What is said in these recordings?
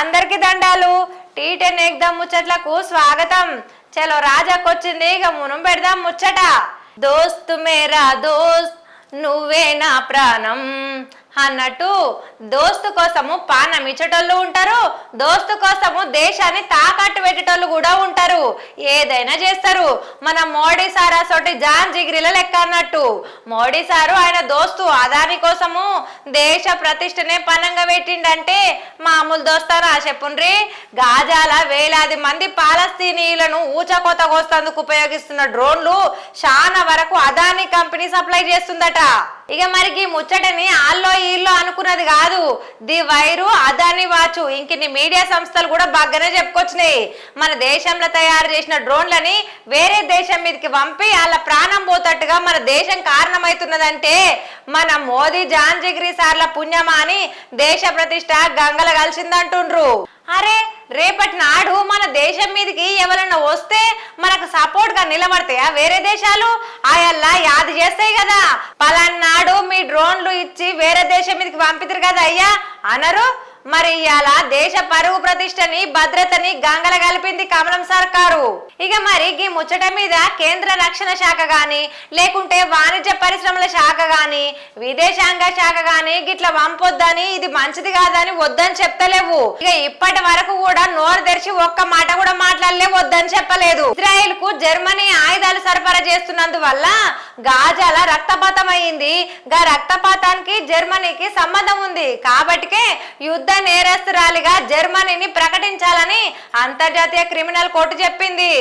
అందరికి దండాలు. Tea ten ఎగ్దాం ముచ్చట్లకు స్వాగతం. చలో రాజాకొచ్చింది ఇక మునం పెడదాం ముచ్చట. దోస్త్ మేరా దోస్త్ నువ్వే నా ప్రాణం. అన్నట్టు దోస్తు కోసము పానం ఇచ్చేటోళ్ళు ఉంటారు దోస్తు కోసము దేశాన్ని తాకట్టు పెట్టేటోళ్ళు కూడా ఉంటారు. ఏదైనా చేస్తారు. మన మోడీ సార్ అసోటి జాన్ జిగిరిల లెక్క అన్నట్టు. మోడీ సారు ఆయన దోస్తు అదాని కోసము దేశ ప్రతిష్టనే పనంగా పెట్టిండంటే మామూలు దోస్తారా చెప్పుండ్రి? గాజాల వేలాది మంది పాలస్తీనీయులను ఊచకోత కోస్తందుకు ఉపయోగిస్తున్న డ్రోన్లు చాలా వరకు అదాని కంపెనీ సప్లై చేస్తుందట. ఇక మరికి ముచ్చటని ఆల్లో ఈల్లో అనుకున్నది కాదు. The Wire Adani watch. ఇంకిన్ని media సంస్థలు కూడా బాగానే చెప్పుకొచ్చినాయి. మన దేశంలో తయారు చేసిన డ్రోన్లని వేరే దేశం మీదకి పంపి అలా ప్రాణం పోతట్టుగా మన దేశం కారణమవుతున్నదంటే మన మోదీ జాన్ జిగ్రీ సార్ల పుణ్యమా అని దేశ ప్రతిష్ట గంగల కలిసిందంటుండ్రు. అరే రేపటి నాడు మన దేశం మీదకి ఎవరైనా వస్తే మనకు సపోర్ట్గా నిలబడతాయా? వేరే దేశాలు ఆయల్లా యాది చేస్తాయి కదా. పలానాడు మీ డ్రోన్లు ఇచ్చి వేరే దేశం మీదకి పంపితారు కదా అయ్యా. అనరు. మరి ఇవాళ దేశ పరువు ప్రతిష్టని భద్రతని గంగల కలిపింది కమలం సర్కారు. ఇక మరి ఈ ముచ్చట మీద కేంద్ర రక్షణ శాఖ గాని లేకుంటే వాణిజ్య పరిశ్రమల శాఖ గాని విదేశాంగ శాఖ గాని గిట్ల పంపొద్దని ఇది మంచిది కాదని వద్దని చెప్తలేవు. ఇక ఇప్పటి వరకు కూడా నోరు తెరిచి ఒక్క మాట కూడా మాట్లాడలే వద్దని చెప్పలేదు. ఇజ్రాయెల్కు జర్మనీ ఆయుధాలు సరఫరా చేస్తున్నందువల్ల గాజాల రక్తపాతం అయింది గా రక్తపాతానికి జర్మనీకి సంబంధం ఉంది. కాబట్టికే యుద్ధ నేరస్తురాలిగా జర్మనీని ప్రకటించాలని అంతర్జాతీయ క్రిమినల్ కోర్టు చెప్పింది.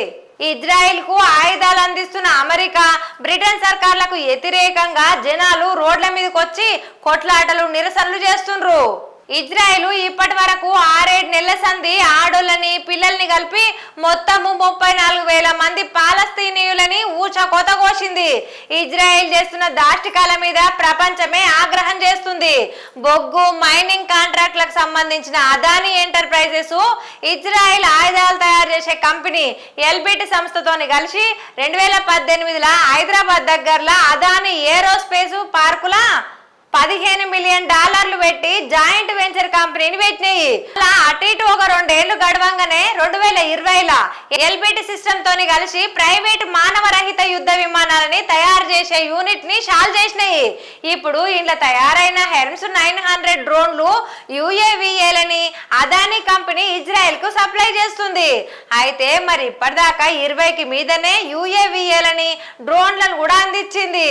ఇజ్రాయెల్కు ఆయుధాలు అందిస్తున్న అమెరికా బ్రిటన్ సర్కార్లకు వ్యతిరేకంగా జనాలు రోడ్ల మీదకి వచ్చి కొట్లాటలు నిరసనలు చేస్తుండ్రు. ఇజ్రాయెల్ ఇప్పటి వరకు ఆరేడు నెలల సంధి ఆడోళ్ళని పిల్లల్ని కలిపి మొత్తము ముప్పై నాలుగు వేల మంది పాలస్తీనీయులని ఊచ కొత కోసింది. ఇజ్రాయెల్ చేస్తున్న దాష్టికాల మీద ప్రపంచమే ఆగ్రహం చేస్తుంది. బొగ్గు మైనింగ్ కాంట్రాక్ట్లకు సంబంధించిన అదానీ ఎంటర్ప్రైజెస్ ఇజ్రాయెల్ ఆయుధాలు తయారు చేసే కంపెనీ ఎల్బిటి సంస్థతోని కలిసి రెండు వేల పద్దెనిమిదిలో హైదరాబాద్ దగ్గరలో అదానీ ఏరోస్పేస్ పార్కులా పదిహేను మిలియన్ డాలర్లు పెట్టి జాయింట్ వెంచర్ కంపెనీని పెట్టినాయి. అలా అటు ఇటు ఒక రెండేళ్ళు గడవంగానే రెండు వేల ఇరవైలా ఎల్బిటి సిస్టమ్ తోని కలిసి ప్రైవేట్ మానవరహిత యుద్ధ విమానాలని తయారు చేసే యూనిట్ని షాల్ చేసినాయి. ఇప్పుడు ఇంట్లో తయారైన హెర్మ్స్ నైన్ హండ్రెడ్ డ్రోన్లు యుఏవిఏలని అదానీ కంపెనీ ఇజ్రాయెల్కు సప్లై చేస్తుంది. అయితే మరి ఇప్పటిదాకా ఇరవైకి మీదనే యుఏవిఏలని డ్రోన్లను కూడా అందించింది.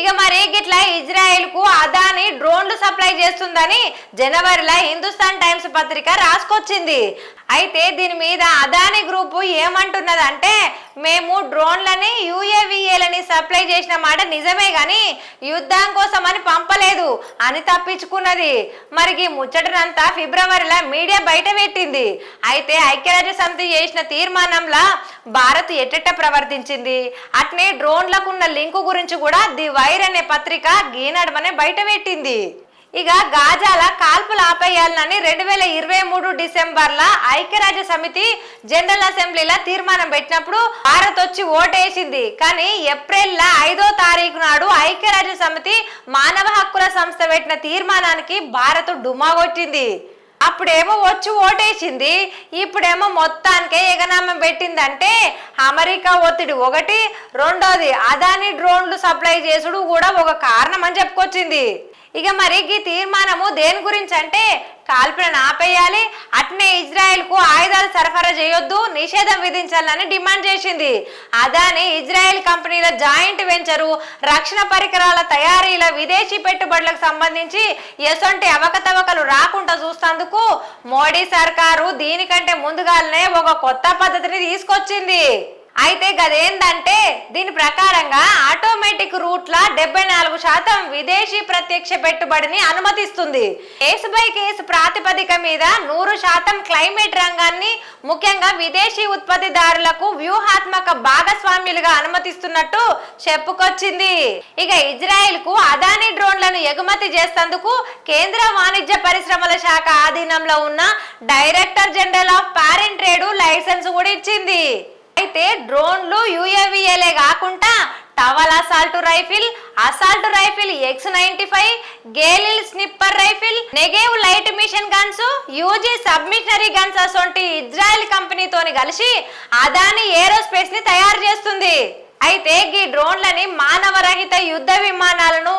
ఇక మరి గిట్ల ఇజ్రాయెల్కు అదాని డ్రోన్లు సప్లై చేస్తుందని జనవరిలో హిందుస్థాన్ టైమ్స్ పత్రిక రాసుకొచ్చింది. అయితే దీని మీద అదాని గ్రూపు ఏమంటున్నదంటే మేము డ్రోన్లని యుఏవిఏలని సప్లై చేసిన మాట నిజమే గాని యుద్ధం కోసం అని పంపలేదు అని తప్పించుకున్నది. మరి ఈ ముచ్చటనంతా ఫిబ్రవరిలో మీడియా బయట పెట్టింది. అయితే ఐక్యరాజ్య సమితి చేసిన తీర్మానంలా భారత్ ఎట్టెట్ట ప్రవర్తించింది? అట్నే డ్రోన్లకున్న లింకు గురించి కూడా ది వైర్ అనే పత్రిక గీనడమనే బయట పెట్టింది. ఇక గాజాల కాల్పులు ఆపేయాలని రెండు వేల ఇరవై మూడు డిసెంబర్ల ఐక్యరాజ్య సమితి జనరల్ అసెంబ్లీలో తీర్మానం పెట్టినప్పుడు భారత్ వచ్చి ఓటేసింది. కానీ ఏప్రిల్ ఐదో తారీఖు నాడు ఐక్యరాజ్య సమితి మానవ హక్కుల సంస్థ పెట్టిన తీర్మానానికి భారత్ డుమా కొట్టింది. అప్పుడేమో వచ్చి ఓటేసింది. ఇప్పుడేమో మొత్తానికే ఎగనామం పెట్టిందంటే అమెరికా ఒత్తిడి ఒకటి రెండోది అదాని డ్రోన్లు సప్లై చేసుడు కూడా ఒక కారణం అని చెప్పుకొచ్చింది. ఇక మరి ఈ తీర్మానము దేని గురించి అంటే కాల్పులను ఆపేయాలి అట్నే ఇజ్రాయెల్కు ఆయుధాలు సరఫరా చేయొద్దు నిషేధం విధించాలని డిమాండ్ చేసింది. అదాని ఇజ్రాయెల్ కంపెనీల జాయింట్ వెంచరు రక్షణ పరికరాల తయారీల విదేశీ పెట్టుబడులకు సంబంధించి ఎసొంటి అవకతవకలు రాకుండా చూస్తందుకు మోడీ సర్కారు దీనికంటే ముందుగానే ఒక కొత్త పద్ధతిని తీసుకొచ్చింది. అయితే గదేందంటే దీని ప్రకారంగా ఆటోమేటిక్ రూట్ల డెబ్బై నాలుగు శాతం విదేశీ ప్రత్యక్ష పెట్టుబడిని అనుమతిస్తుంది. కేసు బై కేసు ప్రాతిపదిక మీద నూరు శాతం క్లైమేట్ రంగాన్ని ముఖ్యంగా విదేశీ ఉత్పత్తిదారులకు వ్యూహాత్మక భాగస్వామ్యులుగా అనుమతిస్తున్నట్టు చెప్పుకొచ్చింది. ఇక ఇజ్రాయెల్కు అదాని డ్రోన్లను ఎగుమతి చేసేందుకు కేంద్ర వాణిజ్య పరిశ్రమల శాఖ ఆధీనంలో ఉన్న director general of foreign trade license కూడా ఇచ్చింది. అయితే డ్రోన్లు యుఏవిఏలే కాకుండా Tavor assault rifle assault rifle X ninety five Galil sniper rifle Negev light machine guns Uzi submachine guns అసొంటి ఇజ్రాయెల్ కంపెనీతోని కలిసి అదాని ఏరోస్పేస్ని తయారు చేస్తుంది. అయితే ఈ డ్రోన్లని మానవరహిత యుద్ధ విమానాలను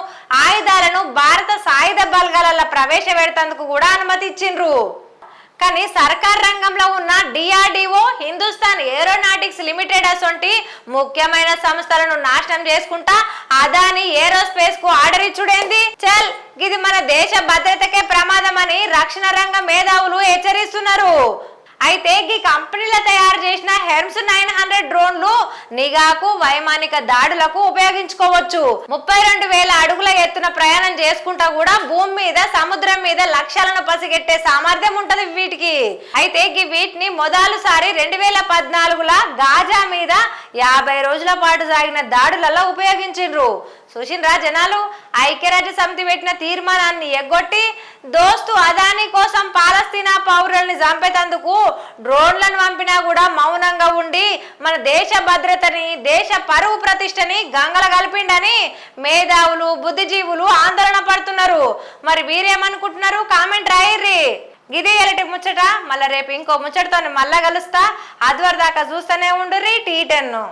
ఆయుధాలను భారత సాయుధ బలగాలలో ప్రవేశపెడతందుకు కూడా అనుమతి ఇచ్చిండ్రు కానీ సర్కార్ రంగంలో ఉన్న డిఆర్డిఓ హిందుస్థాన్ ఏరోనాటిక్స్ లిమిటెడ్ అసొంటి ముఖ్యమైన సంస్థలను నాశనం చేసుకుంటా అదాని ఏరోస్పేస్కు ఆర్డర్ ఇచ్చుడేంది? చల్ ఇది మన దేశ భద్రతకే ప్రమాదం అని రక్షణ రంగ మేధావులు హెచ్చరిస్తున్నారు. అయితే ఈ కంపెనీల తయారు చేసిన హెర్మ్స్ నైన్ హండ్రెడ్ డ్రోన్లు నిఘాకు వైమానిక దాడులకు ఉపయోగించుకోవచ్చు. ముప్పై రెండు వేల అడుగుల ఎత్తున ప్రయాణం చేసుకుంటా కూడా భూమి మీద సముద్రం మీద లక్ష్యాలను పసిగెట్టే సామర్థ్యం ఉంటది వీటికి. అయితే ఈ వీటిని మొదలుసారి రెండు వేల పద్నాలుగుల గాజా మీద యాభై రోజుల పాటు సాగిన దాడులలో ఉపయోగించిండ్రు. సుశీన్రా జనాలు? ఐక్యరాజ్య సమితి పెట్టిన తీర్మానాన్ని ఎగ్గొట్టి దోస్తు అదాని కోసం పాలస్తీనా పౌరుల్ని చంపేతందుకు డ్రోన్లను పంపినా కూడా మౌనంగా ఉండి మన దేశ భద్రతని దేశ పరువు ప్రతిష్టని గంగల కలిపిండని మేధావులు బుద్ధిజీవులు ఆందోళన పడుతున్నారు. మరి వీరేమనుకుంటున్నారు? కామెంట్ రాయిర్రి. ఇదే ఎలటి ముచ్చట మళ్ళీ రేపు ఇంకో ముచ్చటతో మళ్ళా కలుస్తా. అదివరదాకా చూస్తూనే ఉండుర్రి టీ టెన్ను.